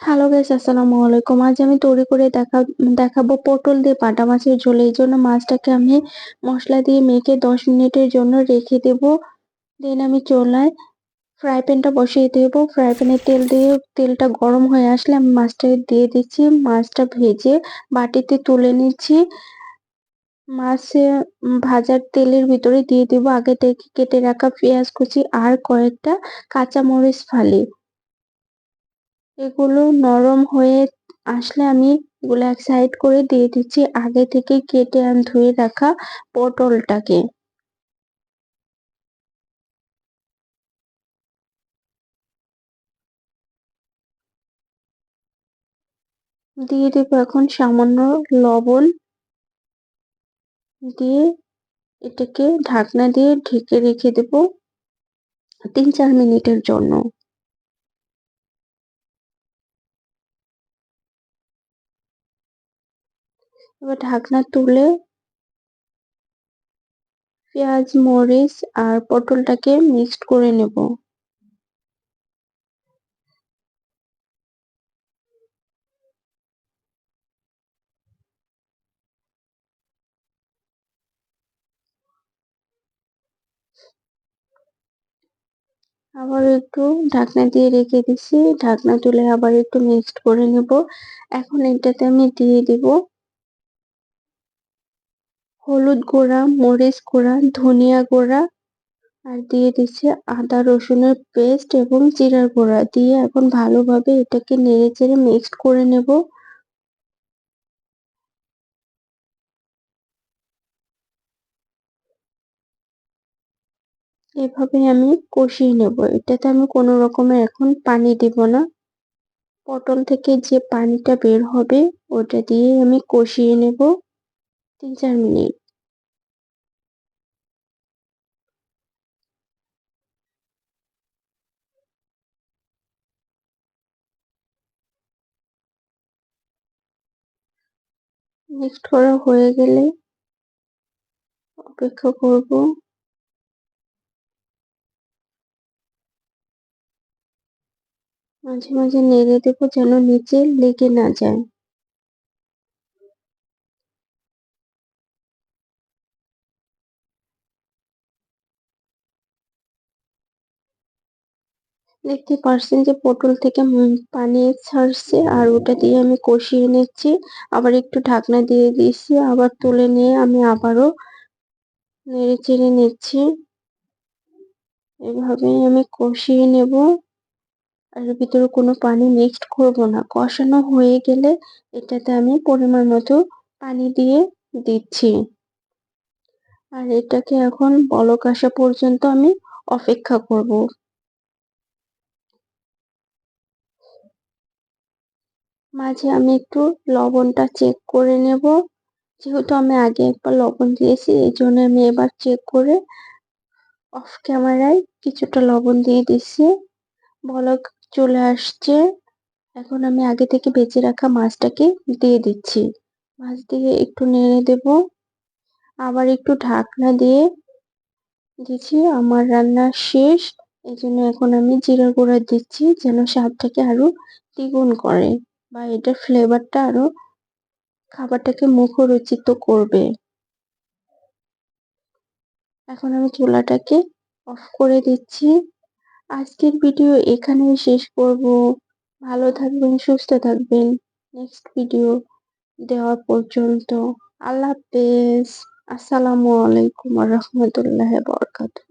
Hello guys আসসালামু আলাইকুম। আজ আমি তৈরি করে দেখা, দেখাবো পটল দিয়ে পাটা মাছের ঝোল। এই জন্য মাছটাকে আমি মশলা দিয়ে মেখে দশ মিনিটের জন্য রেখে দেব। দেন আমি চোলায় ফ্রাই প্যানটা বসিয়ে দেব। ফ্রাই প্যানে তেল দিয়ে, তেলটা গরম হয়ে আসলে আমি মাছটা দিয়ে দিচ্ছি। মাছটা ভেজে বাটিতে তুলে নিচ্ছি। মাছে ভাজার তেলের ভিতরে দিয়ে দেব। আগে থেকে কেটে রাখা পেঁয়াজ কুচি আর কয়েকটা কাঁচা মরিচ ফালি। এগুলো নরম হয়ে আসলে আমি এগুলো এক সাইড করে দিয়ে দিচ্ছি। আগে থেকে কেটে আমি ধুয়ে রাখা পটলটাকে। দিয়ে দেবো এখন সামান্য লবণ। দিয়ে এটাকে ঢাকনা দিয়ে ঢেকে রেখে দেব তিন চার মিনিটের জন্য। এবার ঢাকনা তুলে পেঁয়াজ, মরিচ আর পটলটাকে মিক্সড করে নেব। আবার একটু ঢাকনা দিয়ে রেখে দিছি ঢাকনা তুলে আবার একটু মিক্সড করে নেব। এখন এটাতে আমি দিয়ে দিব হলুদ গুঁড়া, মরিচ গুঁড়া, ধনিয়া গুঁড়া আর দিয়ে দিচ্ছে আদা রসুনের পেস্ট এবং জিরার গুঁড়া। দিয়ে এখন ভালোভাবে এটাকে নেড়ে চেড়ে মিক্সড করে নেব। এভাবে আমি কষিয়ে নেব। এটাতে আমি কোনো রকমের এখন পানি দিব না। পটল থেকে যে পানিটা বের হবে, ওটা দিয়ে আমি কষিয়ে নেব। তিন চার মিনিট। মিক্সড করা হয়ে গেলে অপেক্ষা করব। মাঝে মাঝে নেড়ে দেবো যেন নিচে লেগে না যায়। দেখতে পারছেন যে পটল থেকে পানি ছাড়ছে আর ওটা দিয়ে আমি কষিয়ে নিচ্ছি। আবার একটু ঢাকনা দিয়ে দিয়েছি, আবার তুলে নিয়ে আমি আবারও নেড়ে চেড়ে নিচ্ছি। এভাবেই আমি কষিয়ে নেব আর ভিতরে কোনো পানি মিক্সড করব না। কষানো হয়ে গেলে এটাতে আমি পরিমাণ মতো পানি দিয়ে দিচ্ছি। আর এটাকে এখন বলক আসা পর্যন্ত আমি অপেক্ষা করব। মাঝে আমি একটু লবণটা চেক করে নেব। যেহেতু আমি আগে একবার লবণ দিয়েছি, এই জন্য আমি এবার চেক করে অফ ক্যামেরায় কিছুটা লবণ দিয়ে দিচ্ছি। বলক চলে আসছে। এখন আমি আগে থেকে বেঁচে রাখা মাছটাকে দিয়ে দিচ্ছি। মাছ দিয়ে একটু নেড়ে দেব। আবার একটু ঢাকনা দিয়ে দিচ্ছি। আমার রান্না শেষ। এই জন্য এখন আমি জিরা গুঁড়া দিচ্ছি যেন স্বাদটাকে আরও দ্বিগুণ করে। বা এটার ফ্লেভারটা আরও খাবারটাকে মুখরোচিত করবে। এখন আমি চুলাটাকে অফ করে দিচ্ছি। আজকের ভিডিও এখানেই শেষ করব। ভালো থাকবেন, সুস্থ থাকবেন। নেক্সট ভিডিও দেওয়া পর্যন্ত আল্লাহ হাফেজ। আসসালামু আলাইকুম রহমতুল্লাহ বরকাতুহ।